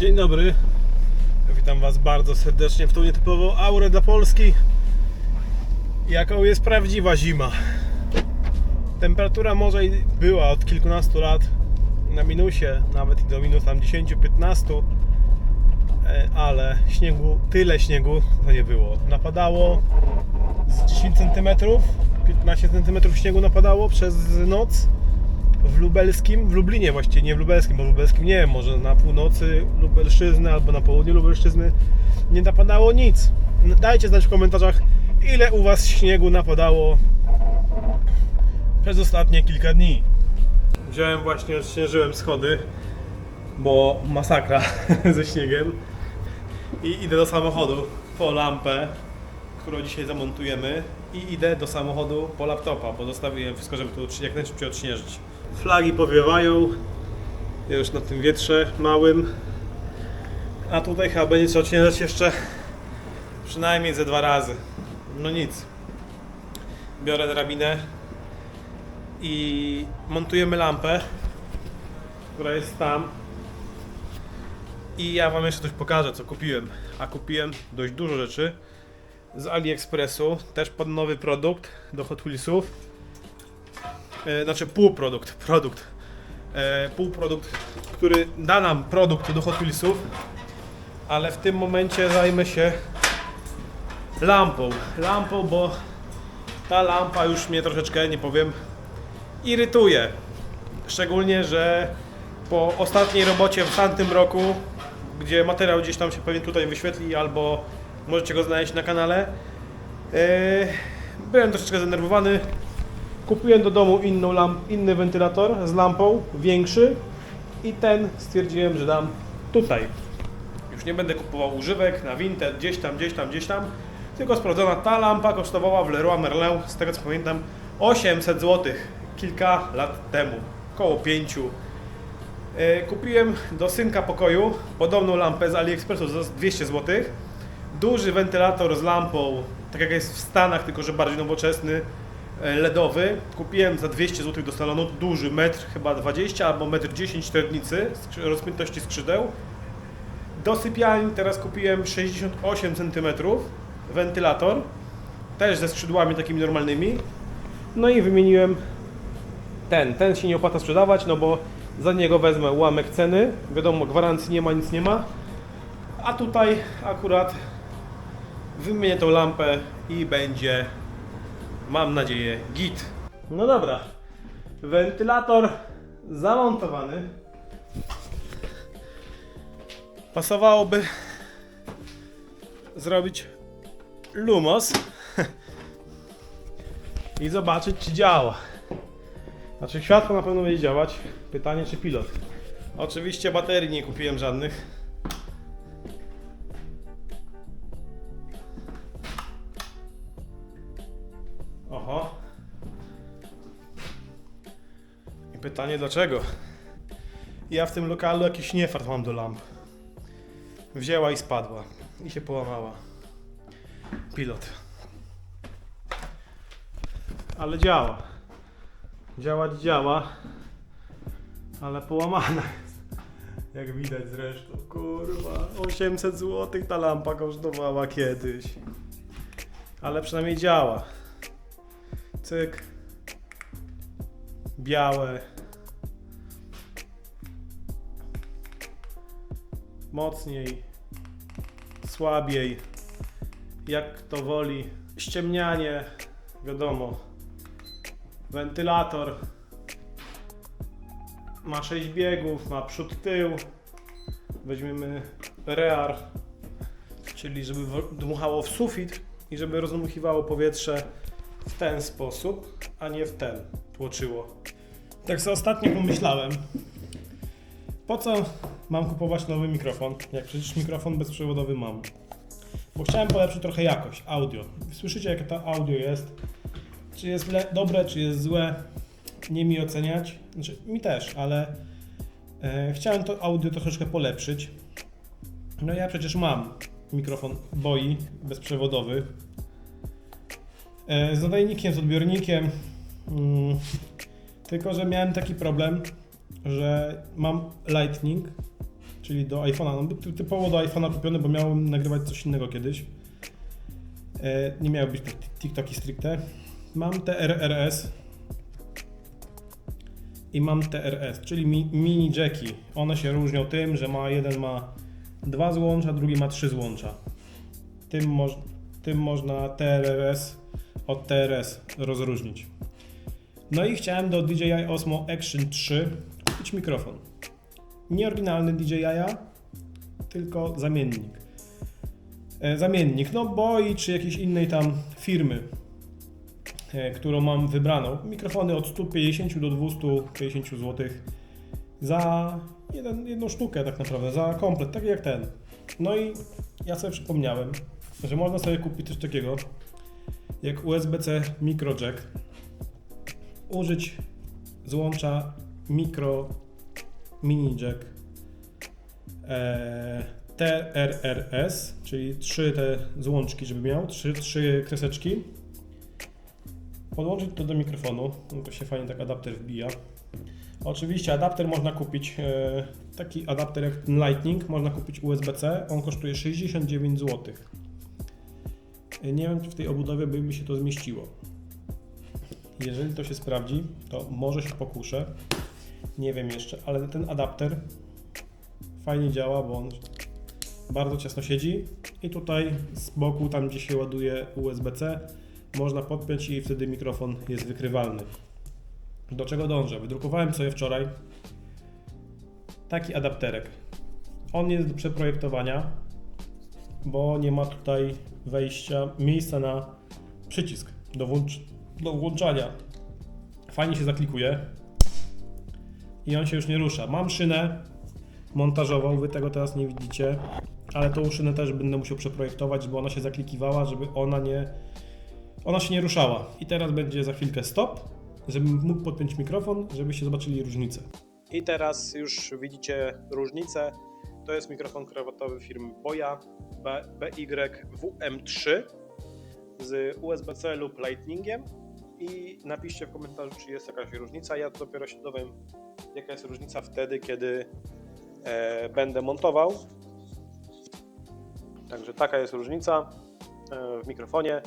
Dzień dobry. Witam Was bardzo serdecznie w tą nietypową aurę dla Polski. Jaką jest prawdziwa zima. Temperatura i była od kilkunastu lat na minusie, nawet i do minus tam 10-15, e, ale śniegu, tyle śniegu to nie było. Napadało z 10 cm, 15 cm śniegu napadało przez noc w lubelskim, w Lublinie właściwie, nie w lubelskim, bo w lubelskim nie wiem, może na północy Lubelszczyzny albo na południu Lubelszczyzny nie napadało nic. Dajcie znać w komentarzach, ile u Was śniegu napadało przez ostatnie kilka dni. Wziąłem właśnie, odśnieżyłem schody, bo masakra ze śniegiem i idę do samochodu po lampę, którą dzisiaj zamontujemy i idę do samochodu po laptopa, bo zostawiłem wszystko, żeby tu jak najszybciej odśnieżyć. Flagi powiewają już na tym wietrze małym, a tutaj chyba będzie trzeba odśnieżać jeszcze przynajmniej ze dwa razy. No nic. Biorę drabinę i montujemy lampę, która jest tam. I ja Wam jeszcze coś pokażę, co kupiłem. A kupiłem dość dużo rzeczy z AliExpressu, też pod nowy produkt do Hot Wheelsów. E, znaczy półprodukt, produkt. E, półprodukt, który da nam produkt do Hot Wheelsów, ale w tym momencie zajmę się lampą. Lampą, bo ta lampa już mnie troszeczkę, nie powiem, irytuje. Szczególnie, że po ostatniej robocie w tamtym roku, gdzie materiał gdzieś tam się pewnie tutaj wyświetli, albo możecie go znaleźć na kanale, yy, byłem troszeczkę zdenerwowany. Kupiłem do domu inną lamp, inny wentylator z lampą, większy i ten stwierdziłem, że dam tutaj. Już nie będę kupował używek na Vinted, gdzieś tam, gdzieś tam, gdzieś tam, tylko sprawdzona ta lampa kosztowała w Leroy Merlin, z tego co pamiętam, 800 zł kilka lat temu, około 5. E, Kupiłem do synka pokoju podobną lampę z AliExpressu za 200 zł. Duży wentylator z lampą, tak jak jest w Stanach, tylko że bardziej nowoczesny, LEDowy. Kupiłem za 200 zł do salonu, duży, metr chyba 20 albo metr 10 średnicy rozpiętości skrzydeł. Do sypialni teraz kupiłem 68 cm wentylator, też ze skrzydłami takimi normalnymi. No i wymieniłem ten. Ten się nie opłaca sprzedawać, no bo za niego wezmę ułamek ceny. Wiadomo, gwarancji nie ma, nic nie ma. A tutaj akurat wymienię tą lampę i będzie, mam nadzieję, git. No dobra. Wentylator zamontowany. Pasowałoby zrobić lumos i zobaczyć, czy działa. Znaczy światło na pewno będzie działać. Pytanie czy pilot. Oczywiście baterii nie kupiłem żadnych. Pytanie dlaczego? Ja w tym lokalu jakiś niefart mam do lamp. Wzięła i spadła. I się połamała. Pilot. Ale działa. Działać działa, ale połamana. Jak widać zresztą, kurwa, 800 zł ta lampa kosztowała kiedyś. Ale przynajmniej działa. Cyk. Białe. Mocniej. Słabiej. Jak kto woli. Ściemnianie. Wiadomo. Wentylator ma 6 biegów, ma przód, tył. Weźmiemy rear, czyli żeby dmuchało w sufit i żeby rozdmuchiwało powietrze w ten sposób, a nie w ten tłoczyło. Tak sobie ostatnio pomyślałem, po co mam kupować nowy mikrofon, jak przecież mikrofon bezprzewodowy mam. Bo chciałem polepszyć trochę jakość, audio. Słyszycie jakie to audio jest? Czy jest dobre, czy jest złe, nie mi oceniać. Znaczy, mi też, ale e, chciałem to audio troszeczkę polepszyć. No ja przecież mam mikrofon boi bezprzewodowy. E, z nadajnikiem, z odbiornikiem. Mm, tylko, że miałem taki problem, że mam Lightning czyli do iPhone'a. No, ty- typowo do iPhone'a kupiony, bo miałem nagrywać coś innego kiedyś. E, nie miały być te TikToki stricte. Mam TRRS i mam TRS, czyli mi, mini jacki. One się różnią tym, że ma jeden ma dwa złącza, drugi ma trzy złącza. Tym, moż, tym można TRS od TRS rozróżnić. No i chciałem do DJI Osmo Action 3 kupić mikrofon. Nie oryginalny DJI, tylko zamiennik. E, Zamiennik, no boi czy jakiejś innej tam firmy, e, którą mam wybraną. Mikrofony od 150 do 250 zł za jeden, jedną sztukę tak naprawdę, za komplet, tak jak ten. No i ja sobie przypomniałem, że można sobie kupić coś takiego jak USB-C micro jack, użyć złącza micro mini jack e, TRRS, czyli trzy te złączki, żeby miał, trzy, trzy kreseczki. Podłączyć to do mikrofonu, no to się fajnie tak adapter wbija. Oczywiście adapter można kupić, e, taki adapter jak ten Lightning, można kupić USB-C, on kosztuje 69 zł. Nie wiem, czy w tej obudowie by mi się to zmieściło. Jeżeli to się sprawdzi, to może się pokuszę. Nie wiem jeszcze, ale ten adapter fajnie działa, bo on bardzo ciasno siedzi i tutaj z boku, tam gdzie się ładuje USB-C, można podpiąć i wtedy mikrofon jest wykrywalny. Do czego dążę? Wydrukowałem sobie wczoraj taki adapterek. On jest do przeprojektowania, bo nie ma tutaj wejścia, miejsca na przycisk do, włącz, do włączania. Fajnie się zaklikuje i on się już nie rusza. Mam szynę montażową, wy tego teraz nie widzicie, ale tą szynę też będę musiał przeprojektować, żeby ona się zaklikiwała, żeby ona nie, ona się nie ruszała. I teraz będzie za chwilkę stop, żebym mógł podpiąć mikrofon, żebyście zobaczyli różnicę. I teraz już widzicie różnicę. To jest mikrofon krawatowy firmy Boya BYWM3 z USB-C lub Lightningiem i napiszcie w komentarzu, czy jest jakaś różnica. Ja dopiero się dowiem, jaka jest różnica wtedy, kiedy e, będę montował. Także taka jest różnica e, w mikrofonie.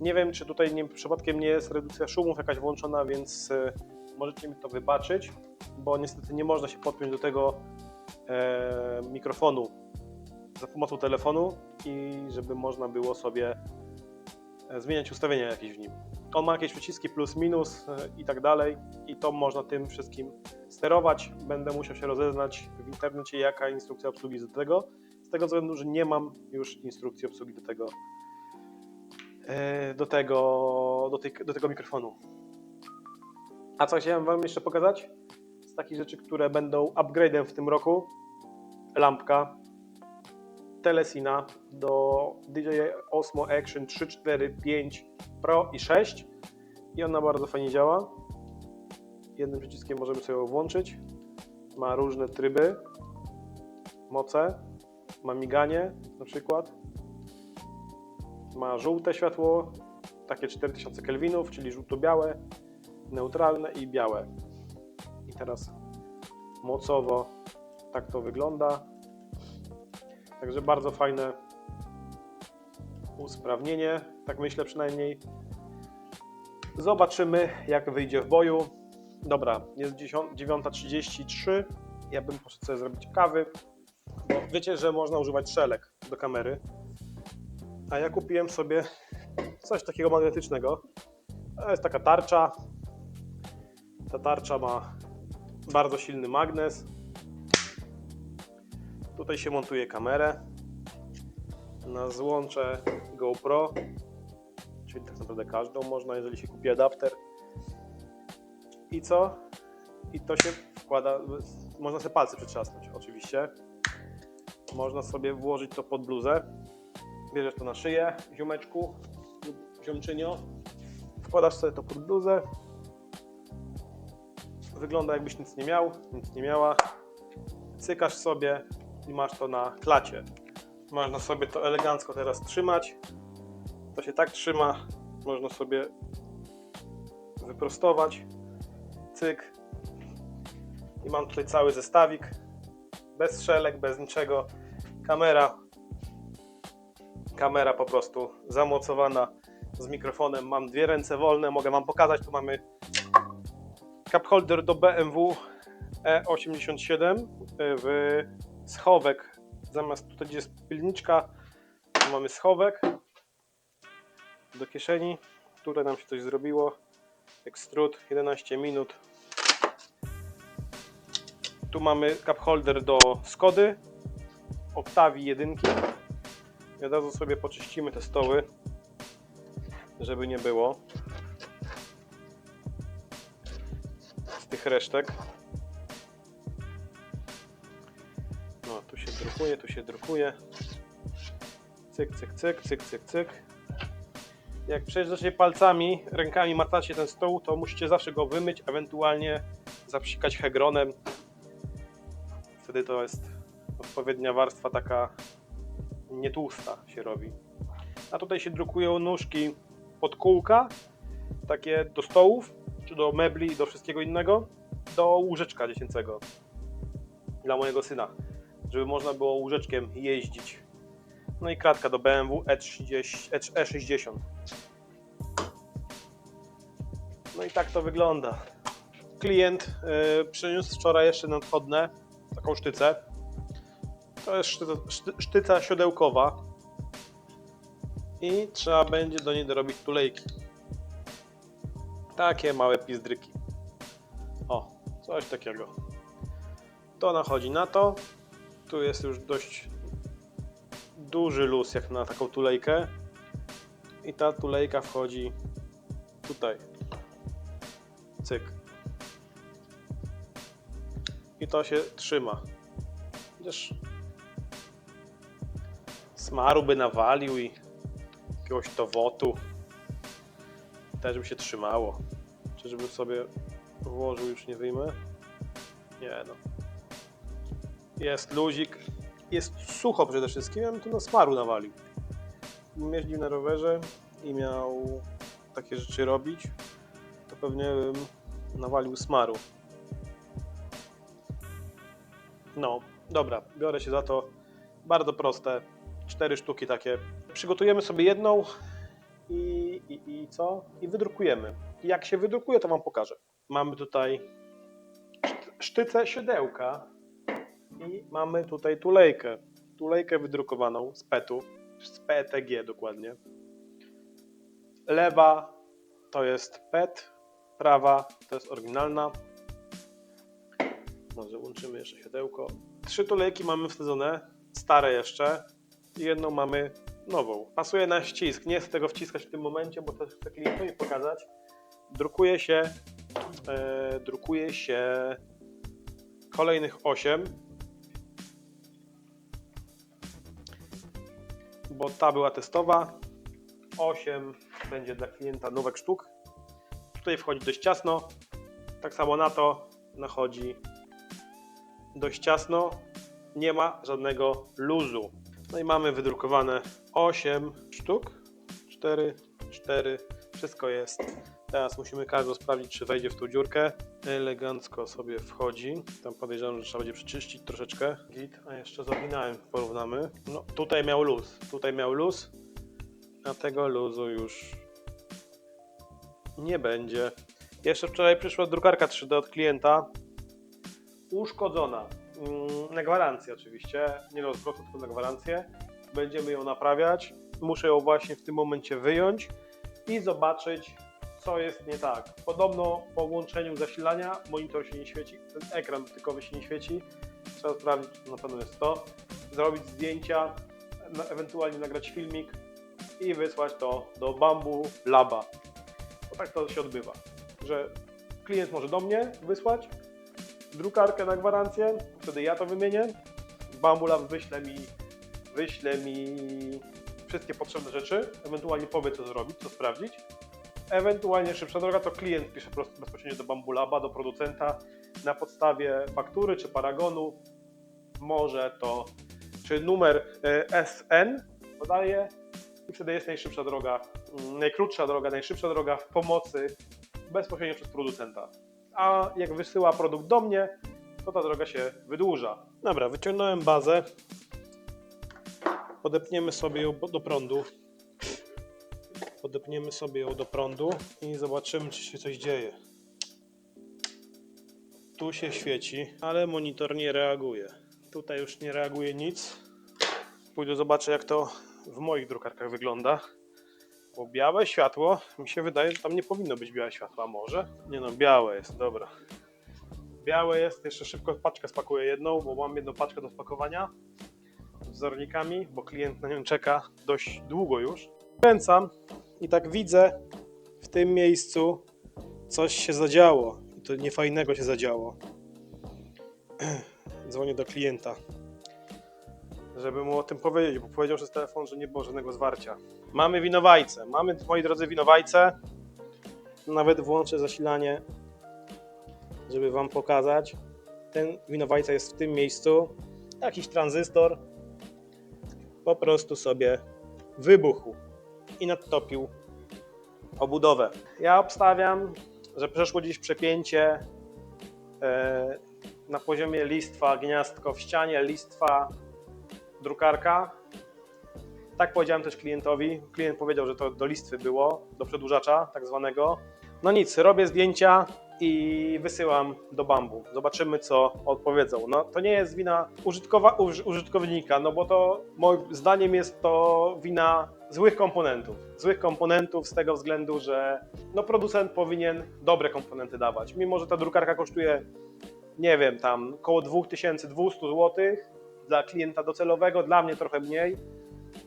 Nie wiem, czy tutaj nie, przypadkiem nie jest redukcja szumów jakaś włączona, więc e, możecie mi to wybaczyć, bo niestety nie można się podpiąć do tego e, mikrofonu za pomocą telefonu i żeby można było sobie e, zmieniać ustawienia jakieś w nim. On ma jakieś przyciski plus, minus e, i tak dalej i to można tym wszystkim sterować. Będę musiał się rozeznać w internecie, jaka instrukcja obsługi jest do tego. Z tego względu, że nie mam już instrukcji obsługi do tego, e, do tego, do, tej, do tego mikrofonu. A co chciałem Wam jeszcze pokazać? Z takich rzeczy, które będą upgrade'em w tym roku. Lampka Telesina do DJI Osmo Action 3, 4, 5 Pro i 6 i ona bardzo fajnie działa. Jednym przyciskiem możemy sobie ją włączyć. Ma różne tryby, moce, ma miganie na przykład. Ma żółte światło, takie 4000 kelwinów, czyli żółto-białe, neutralne i białe. I teraz mocowo tak to wygląda. Także bardzo fajne usprawnienie, tak myślę przynajmniej. Zobaczymy, jak wyjdzie w boju. Dobra, jest 10 9.33. Ja bym poszedł sobie zrobić kawy, bo wiecie, że można używać szelek do kamery. A ja kupiłem sobie coś takiego magnetycznego. To jest taka tarcza. Ta tarcza ma bardzo silny magnes. Tutaj się montuje kamerę na złącze GoPro, czyli tak naprawdę każdą można, jeżeli się kupi adapter. I co? I to się wkłada, można sobie palce przytrzasnąć oczywiście. Można sobie włożyć to pod bluzę. Bierzesz to na szyję, ziomeczku lub ziomczynio. Wkładasz sobie to pod bluzę. Wygląda jakbyś nic nie miał, nic nie miała. Cykasz sobie i masz to na klacie. Można sobie to elegancko teraz trzymać. To się tak trzyma. Można sobie wyprostować. Cyk. I mam tutaj cały zestawik bez strzelek, bez niczego. Kamera, kamera po prostu zamocowana z mikrofonem. Mam dwie ręce wolne, mogę Wam pokazać. Tu mamy cup holder do BMW E87 w schowek. Zamiast tutaj gdzie jest pilniczka, mamy schowek do kieszeni. Tutaj nam się coś zrobiło. Extrude 11 minut. Tu mamy cup holder do Skody, Octavii jedynki. I od razu sobie poczyścimy te stoły, żeby nie było z tych resztek. No, tu się drukuje, tu się drukuje. Cyk, cyk, cyk, cyk, cyk, cyk. Jak przejeżdżacie palcami, rękami matacie ten stół, to musicie zawsze go wymyć, ewentualnie zapsikać hegronem. Wtedy to jest odpowiednia warstwa taka nietłusta się robi. A tutaj się drukują nóżki pod kółka, takie do stołów, czy do mebli, do wszystkiego innego, do łóżeczka dziecięcego dla mojego syna, żeby można było łóżeczkiem jeździć. No i kratka do BMW E30, E- E60. No i tak to wygląda. Klient y, przyniósł wczoraj jeszcze nadchodne taką sztycę. To jest sztyca, szty, sztyca siodełkowa. I trzeba będzie do niej dorobić tulejki. Takie małe pizdryki. O, coś takiego. To nachodzi na to. Tu jest już dość duży luz jak na taką tulejkę. I ta tulejka wchodzi tutaj. Cyk. I to się trzyma. Chociaż smaru by nawalił i jakiegoś towotu też by się trzymało. Czy żeby sobie włożył, już nie wyjmę? Nie no. Jest luzik. Jest sucho przede wszystkim, ja bym to na smaru nawalił. Jeździł na rowerze i miał takie rzeczy robić, to pewnie bym nawalił smaru. No, dobra, biorę się za to. Bardzo proste. Cztery sztuki takie. Przygotujemy sobie jedną i, i, i co? I wydrukujemy. Jak się wydrukuje, to Wam pokażę. Mamy tutaj szt- sztycę siodełka i mamy tutaj tulejkę. Tulejkę wydrukowaną z PET-u, z PETG dokładnie. Lewa to jest PET, prawa to jest oryginalna. Może łączymy jeszcze siodełko. Trzy tulejki mamy wsadzone, stare jeszcze. I jedną mamy nową. Pasuje na ścisk. Nie chcę tego wciskać w tym momencie, bo też chcę klientowi pokazać. Drukuje się, e, drukuje się kolejnych 8. Bo ta była testowa. 8 będzie dla klienta nowek sztuk. Tutaj wchodzi dość ciasno. Tak samo na to nachodzi dość ciasno. Nie ma żadnego luzu. No i mamy wydrukowane 8 sztuk. 4, 4, wszystko jest. Teraz musimy każdą sprawdzić, czy wejdzie w tą dziurkę. Elegancko sobie wchodzi. Tam podejrzewam, że trzeba będzie przeczyścić troszeczkę. Git, a jeszcze zawinąłem, porównamy. No tutaj miał luz, tutaj miał luz, a tego luzu już nie będzie. Jeszcze wczoraj przyszła drukarka 3D od klienta. Uszkodzona. Mm, Na gwarancję oczywiście, nie na zwrotu, tylko na gwarancję. Będziemy ją naprawiać. Muszę ją właśnie w tym momencie wyjąć i zobaczyć, co jest nie tak. Podobno po włączeniu zasilania monitor się nie świeci, ten ekran dotykowy się nie świeci. Trzeba sprawdzić, na pewno jest to. Zrobić zdjęcia, ewentualnie nagrać filmik i wysłać to do Bambu Laba. Bo tak to się odbywa, że klient może do mnie wysłać drukarkę na gwarancję, wtedy ja to wymienię. Bambu Lab wyśle mi, wyśle mi wszystkie potrzebne rzeczy, ewentualnie powie co zrobić, co sprawdzić. Ewentualnie szybsza droga to klient pisze bezpośrednio do Bambulaba, do producenta na podstawie faktury czy paragonu. Może to, czy numer e, SN podaje i wtedy jest najszybsza droga, mm, najkrótsza droga, najszybsza droga w pomocy bezpośrednio przez producenta. A jak wysyła produkt do mnie, to ta droga się wydłuża. Dobra, wyciągnąłem bazę. Podepniemy sobie ją do prądu. Podepniemy sobie ją do prądu i zobaczymy, czy się coś dzieje. Tu się świeci, ale monitor nie reaguje. Tutaj już nie reaguje nic. Pójdę zobaczę, jak to w moich drukarkach wygląda. Bo białe światło, mi się wydaje, że tam nie powinno być białe światło, a może? Nie no, białe jest, dobra. Białe jest, jeszcze szybko paczkę spakuję jedną, bo mam jedną paczkę do spakowania z wzornikami, bo klient na nią czeka dość długo już. Kręcam i tak widzę w tym miejscu coś się zadziało. To niefajnego się zadziało. Dzwonię do klienta, żeby mu o tym powiedzieć, bo powiedział przez telefon, że nie było żadnego zwarcia. Mamy winowajce. Mamy, moi drodzy, winowajce. Nawet włączę zasilanie, żeby wam pokazać. Ten winowajca jest w tym miejscu. Jakiś tranzystor po prostu sobie wybuchł i nadtopił obudowę. Ja obstawiam, że przeszło dziś przepięcie e, na poziomie listwa, gniazdko w ścianie, listwa, drukarka. Tak powiedziałem też klientowi. Klient powiedział, że to do listwy było, do przedłużacza tak zwanego. No nic, robię zdjęcia i wysyłam do Bambu. Zobaczymy, co odpowiedzą. No, to nie jest wina użytkowa, uż, użytkownika, no bo to moim zdaniem jest to wina złych komponentów. Złych komponentów z tego względu, że no, producent powinien dobre komponenty dawać. Mimo, że ta drukarka kosztuje, nie wiem, tam około 2200 zł dla klienta docelowego, dla mnie trochę mniej,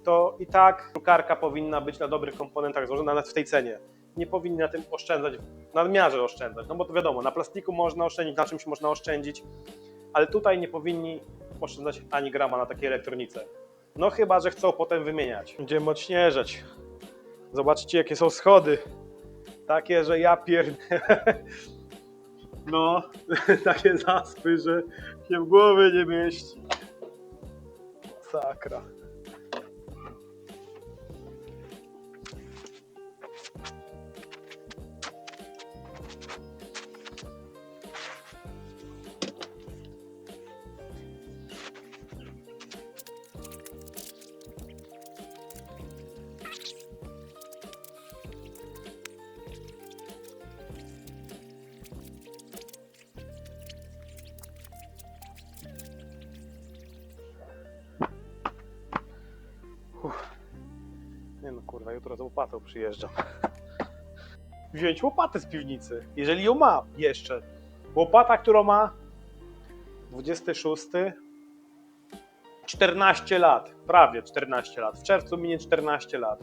to i tak drukarka powinna być na dobrych komponentach złożona nawet w tej cenie. Nie powinni na tym oszczędzać, w nadmiarze oszczędzać, no bo to wiadomo, na plastiku można oszczędzić, na czymś można oszczędzić, ale tutaj nie powinni oszczędzać ani grama na takiej elektronice. No chyba, że chcą potem wymieniać. Będziemy odśnieżać. Zobaczcie, jakie są schody. Takie, że ja pier... No, takie zaspy, że się w głowie nie mieści. Sakra. Nie no kurwa, jutro z łopatą przyjeżdżam. Wziąć łopatę z piwnicy, jeżeli ją ma jeszcze. Łopata, którą ma 26, 14 lat, prawie 14 lat. W czerwcu minie 14 lat.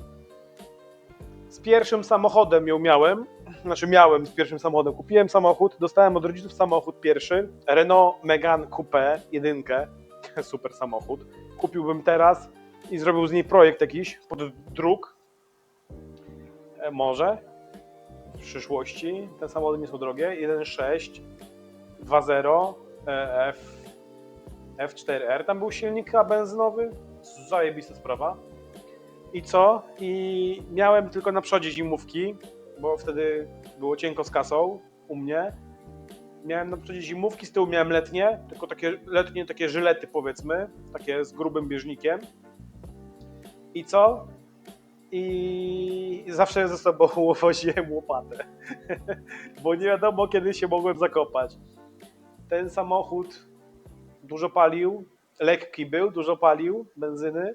Z pierwszym samochodem ją miałem, znaczy miałem z pierwszym samochodem. Kupiłem samochód, dostałem od rodziców samochód pierwszy, Renault Megane Coupé, jedynkę, super samochód. Kupiłbym teraz i zrobił z niej projekt jakiś pod druk. E, może w przyszłości. Te samochody nie są drogie. 1.6, 2.0, e, F, F4R. Tam był silnik benzynowy. Zajebista sprawa. I co? I miałem tylko na przodzie zimówki, bo wtedy było cienko z kasą u mnie. Miałem na przodzie zimówki, z tyłu miałem letnie, tylko takie letnie takie żylety powiedzmy, takie z grubym bieżnikiem. I co? I zawsze ze sobą woziłem łopatę, bo nie wiadomo kiedy się mogłem zakopać. Ten samochód dużo palił, lekki był, dużo palił benzyny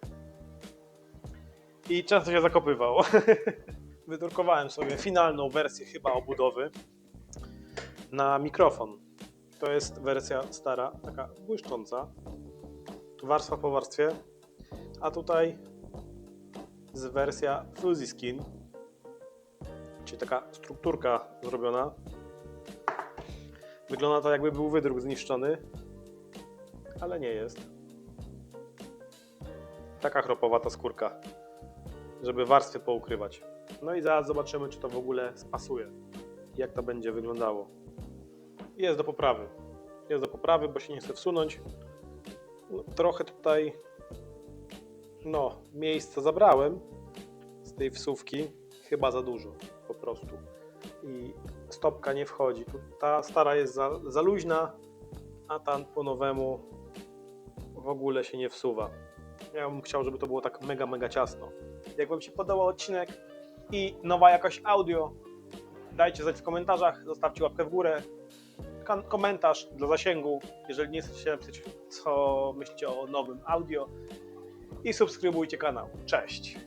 i często się zakopywał. Wydrukowałem sobie finalną wersję chyba obudowy na mikrofon. To jest wersja stara, taka błyszcząca, warstwa po warstwie, a tutaj z wersja Fuzzy Skin, czyli taka strukturka zrobiona. Wygląda to jakby był wydruk zniszczony, ale nie jest. Taka chropowata skórka, żeby warstwy poukrywać. No i zaraz zobaczymy, czy to w ogóle spasuje. Jak to będzie wyglądało. Jest do poprawy. Jest do poprawy, bo się nie chce wsunąć. No, trochę tutaj no, miejsca zabrałem z tej wsówki, chyba za dużo po prostu. I stopka nie wchodzi. Ta stara jest za, za luźna, a ta po nowemu w ogóle się nie wsuwa. Ja bym chciał, żeby to było tak mega, mega ciasno. Jak Wam się podobał odcinek i nowa jakość audio, dajcie znać w komentarzach, zostawcie łapkę w górę, komentarz dla zasięgu, jeżeli nie chcecie napisać, co myślicie o nowym audio i subskrybujcie kanał. Cześć!